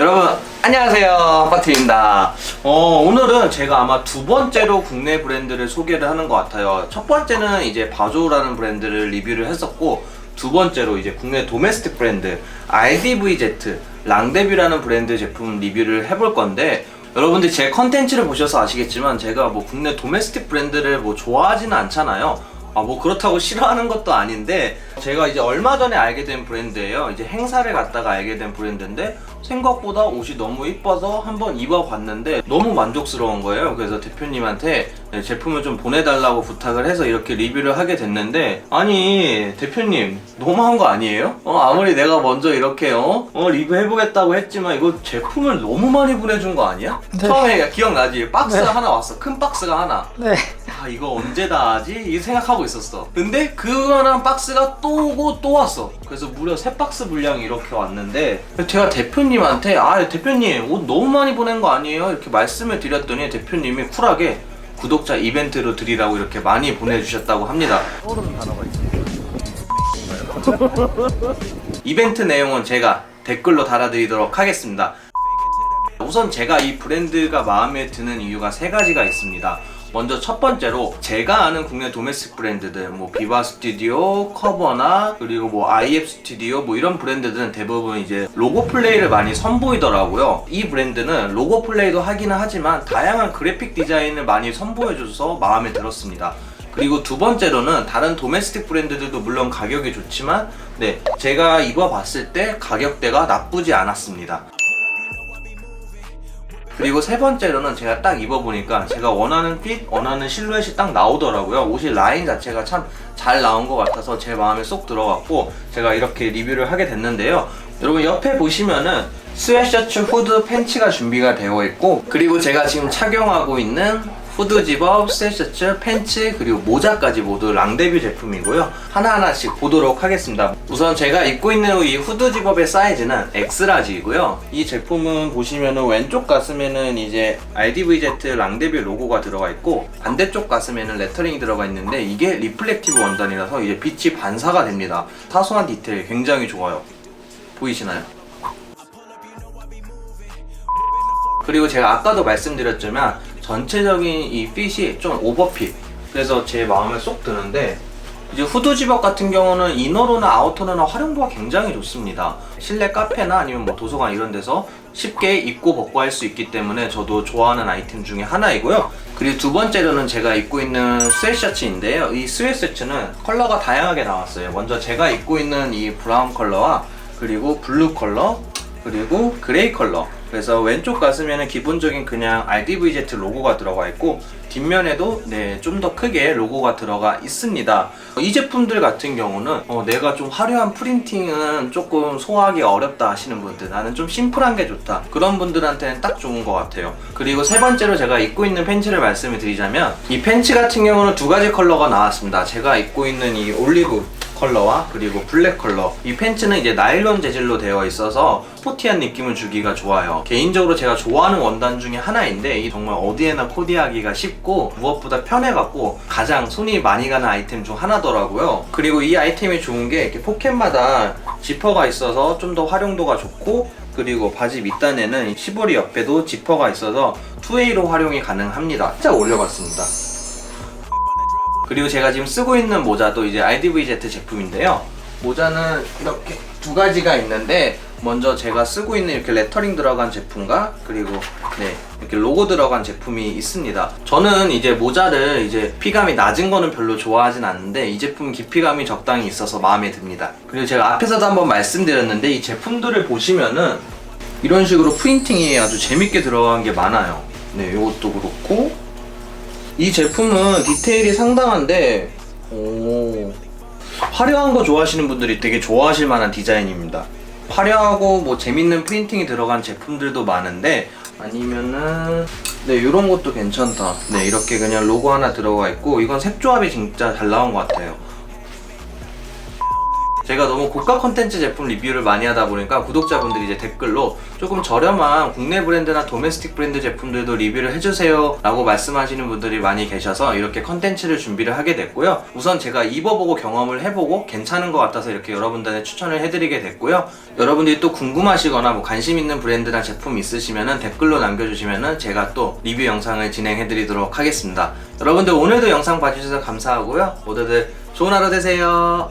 여러분 안녕하세요. 파트입니다. 어, 오늘은 제가 아마 두 번째로 국내 브랜드를 소개를 하는 것 같아요. 첫 번째는 이제 바조라는 브랜드를 리뷰를 했었고 두 번째로 이제 국내 도메스틱 브랜드 RDVZ 랑데뷰라는 브랜드 제품 리뷰를 해볼 건데 여러분들 제 컨텐츠를 보셔서 아시겠지만 제가 뭐 국내 도메스틱 브랜드를 뭐 좋아하지는 않잖아요 아, 뭐 그렇다고 싫어하는 것도 아닌데 제가 이제 얼마 전에 알게 된 브랜드예요. 이제 행사를 갔다가 알게 된 브랜드인데 생각보다 옷이 너무 이뻐서 한번 입어봤는데 너무 만족스러운 거예요. 그래서 대표님한테 네, 제품을 좀 보내달라고 부탁을 해서 이렇게 리뷰를 하게 됐는데 아니 대표님 너무한 거 아니에요? 어, 아무리 내가 먼저 이렇게 어, 어 리뷰해보겠다고 했지만 이거 제품을 너무 많이 보내준 거 아니야? 네. 처음에 기억나지? 박스가 네. 하나 왔어. 큰 박스가 하나. 네. 아 이거 언제 다 하지? 이 생각하고 있었어 근데 그거랑 박스가 또 오고 또 왔어 그래서 무려 세 박스 분량이 이렇게 왔는데 제가 대표님한테 아 대표님 옷 너무 많이 보낸 거 아니에요? 이렇게 말씀을 드렸더니 대표님이 쿨하게 구독자 이벤트로 드리라고 이렇게 많이 보내주셨다고 합니다 이벤트 내용은 제가 댓글로 달아드리도록 하겠습니다 우선 제가 이 브랜드가 마음에 드는 이유가 세 가지가 있습니다. 먼저 첫 번째로 제가 아는 국내 도메스틱 브랜드들 뭐 비바 스튜디오, 커버나 그리고 뭐 IF 스튜디오 뭐 이런 브랜드들은 대부분 이제 로고 플레이를 많이 선보이더라고요. 이 브랜드는 로고 플레이도 하기는 하지만 다양한 그래픽 디자인을 많이 선보여줘서 마음에 들었습니다. 그리고 두 번째로는 다른 도메스틱 브랜드들도 물론 가격이 좋지만 네 제가 입어봤을 때 가격대가 나쁘지 않았습니다. 그리고 세 번째로는 제가 딱 입어보니까 제가 원하는 핏, 원하는 실루엣이 딱 나오더라고요. 옷이 라인 자체가 참 잘 나온 것 같아서 제 마음에 쏙 들어갔고 제가 이렇게 리뷰를 하게 됐는데요. 여러분 옆에 보시면은 스웨셔츠, 후드, 팬츠가 준비가 되어 있고 그리고 제가 지금 착용하고 있는 후드 집업, 스웨셔츠, 팬츠 그리고 모자까지 모두 랑데뷰 제품이고요. 하나하나씩 보도록 하겠습니다. 우선 제가 입고 있는 이 후드 집업의 사이즈는 엑스라지이고요. 이 제품은 보시면은 왼쪽 가슴에는 이제 RDVZ 랑데뷰 로고가 들어가 있고 반대쪽 가슴에는 레터링이 들어가 있는데 이게 리플렉티브 원단이라서 이제 빛이 반사가 됩니다. 사소한 디테일 굉장히 좋아요. 보이시나요? 그리고 제가 아까도 말씀드렸지만 전체적인 이 핏이 좀 오버핏. 그래서 제 마음에 쏙 드는데 이제 후드 집업 같은 경우는 이너로나 아우터로나 활용도가 굉장히 좋습니다. 실내 카페나 아니면 뭐 도서관 이런 데서 쉽게 입고 벗고 할 수 있기 때문에 저도 좋아하는 아이템 중에 하나이고요. 그리고 두 번째로는 제가 입고 있는 스웨셔츠인데요. 이 스웨셔츠는 컬러가 다양하게 나왔어요. 먼저 제가 입고 있는 이 브라운 컬러와 그리고 블루 컬러 그리고 그레이 컬러 그래서 왼쪽 가슴에는 기본적인 그냥 RDVZ 로고가 들어가 있고 뒷면에도 네, 좀 더 크게 로고가 들어가 있습니다. 이 제품들 같은 경우는 어, 내가 좀 화려한 프린팅은 조금 소화하기 어렵다 하시는 분들 나는 좀 심플한 게 좋다 그런 분들한테는 딱 좋은 것 같아요. 그리고 세 번째로 제가 입고 있는 팬츠를 말씀을 드리자면 이 팬츠 같은 경우는 두 가지 컬러가 나왔습니다. 제가 입고 있는 이 올리브 컬러와 그리고 블랙 컬러. 이 팬츠는 이제 나일론 재질로 되어 있어서 스포티한 느낌을 주기가 좋아요. 개인적으로 제가 좋아하는 원단 중에 하나인데 이 정말 어디에나 코디하기가 쉽고 무엇보다 편해갖고 가장 손이 많이 가는 아이템 중 하나더라고요. 그리고 이 아이템이 좋은 게 이렇게 포켓마다 지퍼가 있어서 좀 더 활용도가 좋고 그리고 바지 밑단에는 시보리 옆에도 지퍼가 있어서 투웨이로 활용이 가능합니다. 살짝 올려봤습니다 그리고 제가 지금 쓰고 있는 모자도 이제 RDVZ 제품인데요. 모자는 이렇게 두 가지가 있는데 먼저 제가 쓰고 있는 이렇게 레터링 들어간 제품과 그리고 네 이렇게 로고 들어간 제품이 있습니다. 저는 이제 모자를 이제 피감이 낮은 거는 별로 좋아하진 않는데 이 제품 깊이감이 적당히 있어서 마음에 듭니다. 그리고 제가 앞에서도 한번 말씀드렸는데 이 제품들을 보시면은 이런 식으로 프린팅이 아주 재밌게 들어간 게 많아요. 네, 이것도 그렇고 이 제품은 디테일이 상당한데 오, 화려한 거 좋아하시는 분들이 되게 좋아하실 만한 디자인입니다. 화려하고 뭐 재밌는 프린팅이 들어간 제품들도 많은데 아니면은 네 이런 것도 괜찮다. 네 이렇게 그냥 로고 하나 들어가 있고 이건 색조합이 진짜 잘 나온 것 같아요. 제가 너무 고가 컨텐츠 제품 리뷰를 많이 하다 보니까 구독자분들이 이제 댓글로 조금 저렴한 국내 브랜드나 도메스틱 브랜드 제품들도 리뷰를 해주세요 라고 말씀하시는 분들이 많이 계셔서 이렇게 컨텐츠를 준비를 하게 됐고요. 우선 제가 입어보고 경험을 해보고 괜찮은 것 같아서 이렇게 여러분들한테 추천을 해드리게 됐고요. 여러분들이 또 궁금하시거나 뭐 관심 있는 브랜드나 제품 있으시면 댓글로 남겨주시면 제가 또 리뷰 영상을 진행해드리도록 하겠습니다. 여러분들 오늘도 영상 봐주셔서 감사하고요. 모두들 좋은 하루 되세요.